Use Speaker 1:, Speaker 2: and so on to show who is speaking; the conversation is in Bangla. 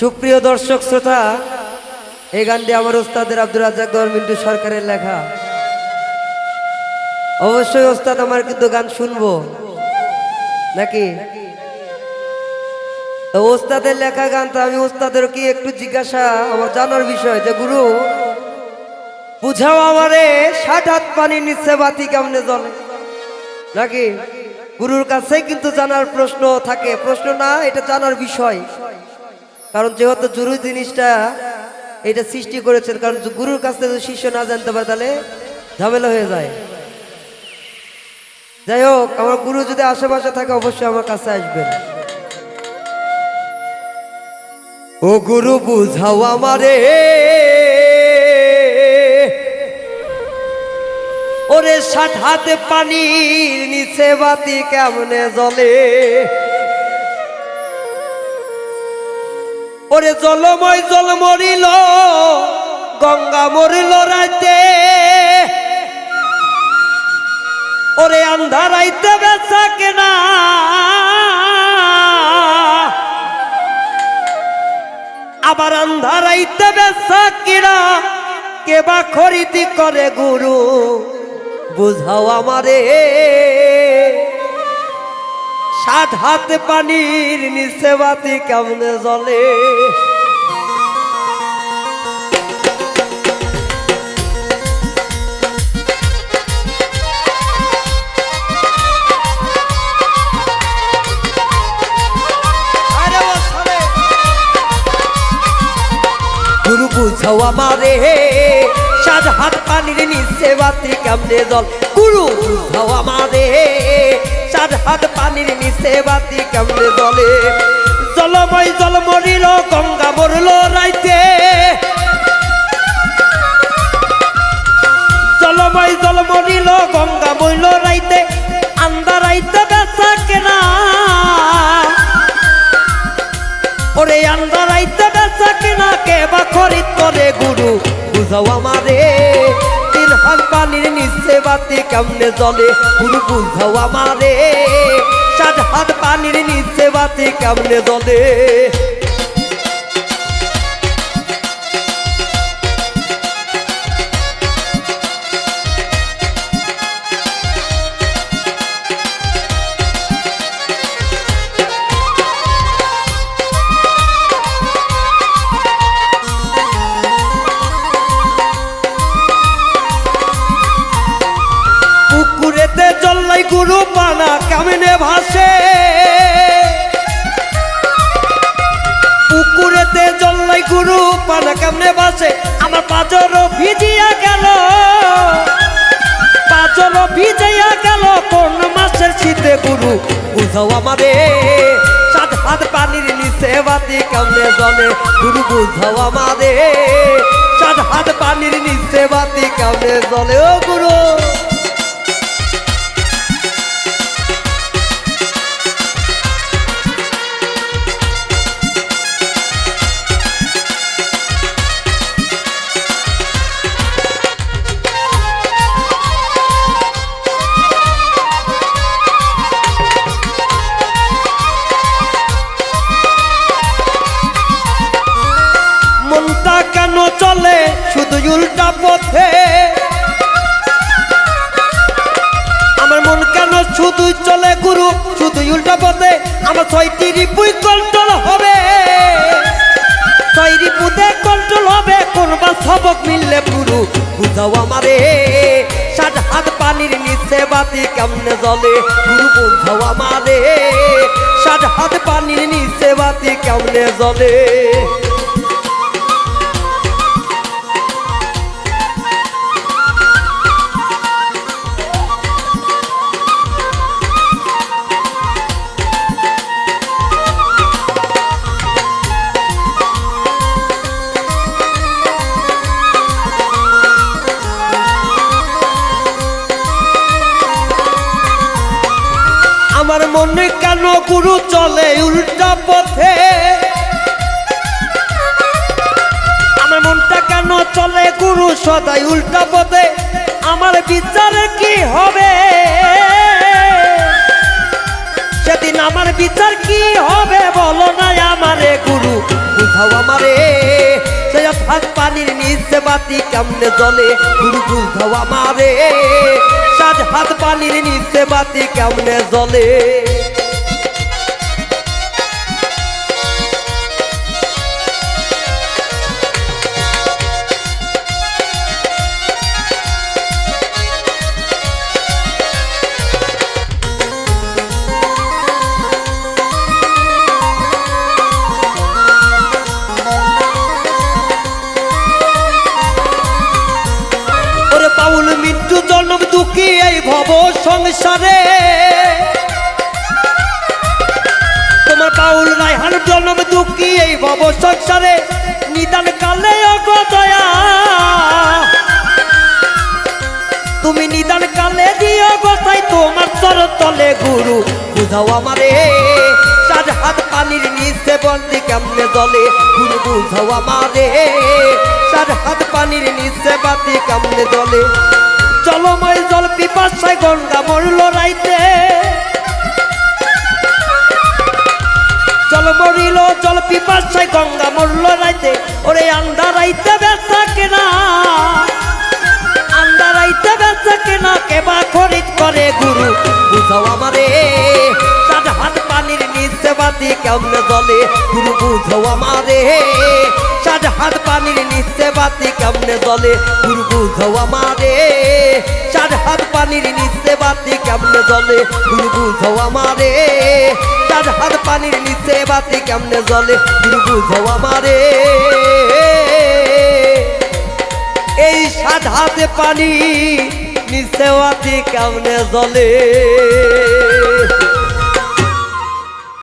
Speaker 1: সুপ্রিয় দর্শক শ্রোতা, এই গানটি আমার ওস্তাদের আব্দুল রাজ্জাক দর মিন্টু সরকারের লেখা। অবশ্যই ওস্তাদ, আমার কিন্তু গান শুনব। নাকি? তো ওস্তাদের লেখা গান তো আমি ওস্তাদের কি একটু জিজ্ঞাসা, আমার জানার বিষয় যে, গুরু, বুঝাও আমারে, ষাট হাত পানি নিচ্ছে বাতি কেমনে জলে নাকি? গুরুর কাছে কিন্তু জানার প্রশ্ন থাকে। প্রশ্ন না, এটা জানার বিষয়। কারণ যেহেতু জরুরি জিনিসটা এটা সৃষ্টি করেছেন, কারণ গুরুর কাছ থেকে শিষ্য না জানতে পারে, তাহলে ঝামেলা হয়ে যায়। যাই হোক, আমার গুরু যদি আশেপাশে থাকে, অবশ্যই আমার কাছে আসবেন। ও গুরু, বুঝাও আমারে। ওরে ষাট হাতে পানির নিচে বাতি কেমনে জলে ওরে জলময় জল মরিল, গঙ্গা মরিল রাইতে। ওরে আন্ধারাইতে বেচা কেনা। আবার আন্ধারাইতে বেচা কিনা, কে বা খরিদি করে গুরু, বুঝাও আমারে। ষাট হাত পানির নিচে বাতি কেমনে জলে বুঝাও আমারে, সাত হাত পানির নিচে বাতি কেমনে জল গুরু বুঝাও আমারে সাত হাত পানির নিচে বাতি কেমনে জলে জলময় জল মরিল গঙ্গা মরল রাইতে। জলময় জল মরিল গঙ্গা মইল রাইতে আন্দারাইতে বেচা কেনা। ওরে আন্দারাইতে বেচা কেনা, কে বা খরিদ করে গুরু? বুঝাও আমারে পানির নিচে বাতি কেমনে জলে গুরু বুঝাও আমারে। সাত পানির নিচে বাতি কেমনে জলে জল্লাই গুরু পানা কেমনে ভাসে। পুকুরেতে জল্লাই গুরু পানা কেমনে ভাসে। আমার পাজর ভিজিয়া গেল। পাজর ভিজিয়া গেল। কোন মাসের শীতে গুরু বুঝাও আমারে। সাত হাত পানির নিচে বাতি কেমনে জলে। গুরু বুঝাও আমারে। সাত হাত পানির নিচে বাতি কেমনে জলে। ও গুরু। শুধু উল্টা পথে। আমার মন কেন শুধু চলে গুরু? শুধু উল্টা পথে। আমার ছয়টি রিপুই কন্ট্রোল হবে। ছয় রিপুতে কন্ট্রোল হবে। কোনবা সবক মিললে গুরু বুঝাও আমারে। সাত হাত পানির নিচে বাতি কেমনে জলে গুরু, বুঝাও আমারে। সাত হাত পানির নিচে বাতি কেমনে জলে কেন গুরু চলে উল্টা পথে? আমার মনটা কেন চলে গুরু সদাই উল্টা পথে? আমার বিচারে কি হবে? সেদিন আমার বিচার কি হবে বলো না আমারে গুরু? বুঝাও আমারে সে হাত পানির নিচে বাতি কেমনে জলে গুরু, বুঝাও আমারে, সাজ হাত পানির নিচে বাতি কেমনে জলে সংসারে তোমার পাউল রায়হান জন্ম দুঃখী এই ভব সংসারে নিদান কালে অগদয়া। তুমি নিদান কালে দিও গোসাই তোমার চর তলে গুরু, বুঝাও আমারে। সাজ হাত পানির নিচে বন্দি কেমনে জলে, গুরু বুঝাও আমারে। সাজ হাত পানির নিচে বাতি কেমনে জলে। জলময় জল পিপাসায় গঙ্গা মরল রাইতে। জল মরিল, জল পিপাসায় গঙ্গা মরল রাইতে। ওরে আন্ডা রাইতে কেনা। আন্দারাইতে বেচে কেনা কেবা খরিদ করে গুরু? বুঝাও আমারে। হাত পানির নিচে বাতি কেমনে জলে গুরু, বুঝাও আমারে। সাত হাত পানির নিচে বাতি জলে গুরু, বুঝাও আমারে। সাত হাত পানির নিচে বাতি কেমনে জলে গুরু ধোয়া মারে চার হাত পানির নিচে বাতি কেমনে জলে গুরু ধোয়া মারে এই সাত হাতে পানি নিচে বাতি কেমনে জলে